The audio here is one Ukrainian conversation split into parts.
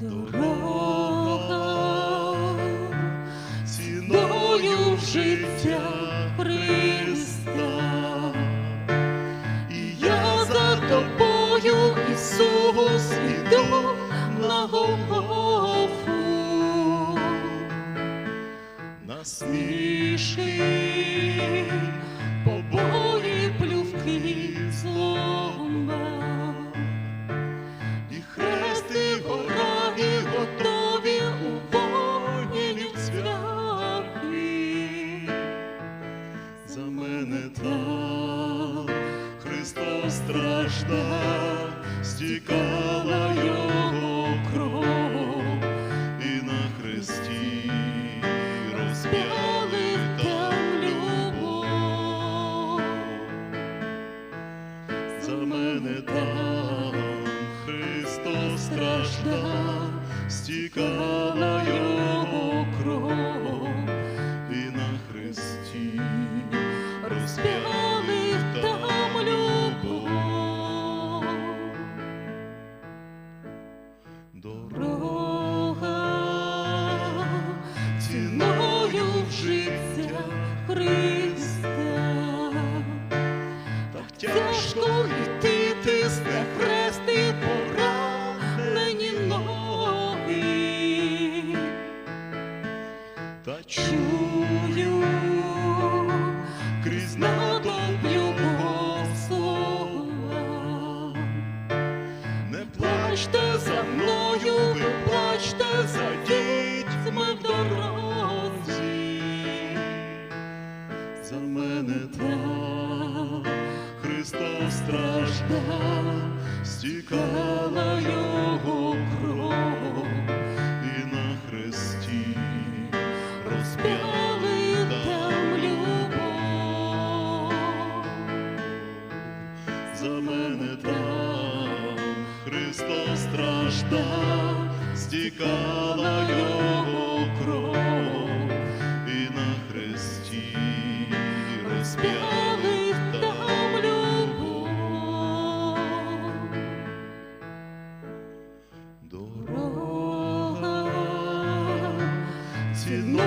Дорога ціною життя Христа, і я за тобою, Ісус, іду на Голгофу. насмішив. Страждав, стікала його кров, і на хресті розп'яли там любов. За мене там Христос страждав, стікала його кров, чую крізь натовп його слова. Не плачте за мною, ви плачте за дітьми дорозі. За мене так Христос страждав, стікала його Христос страждав, стікала його кров, і на хресті розп'яли там любов. Дорога ціною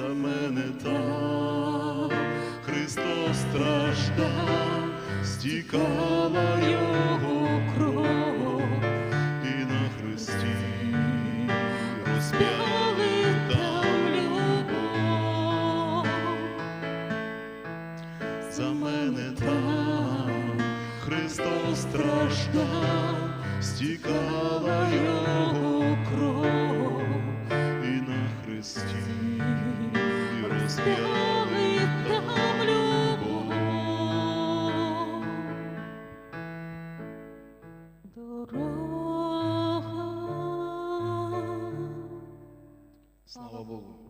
За мене там Христос страждав, стікала його кров, і на хресті розп'яли там любов. За мене там Христос страждав, стікала його кров, і Слава Богу.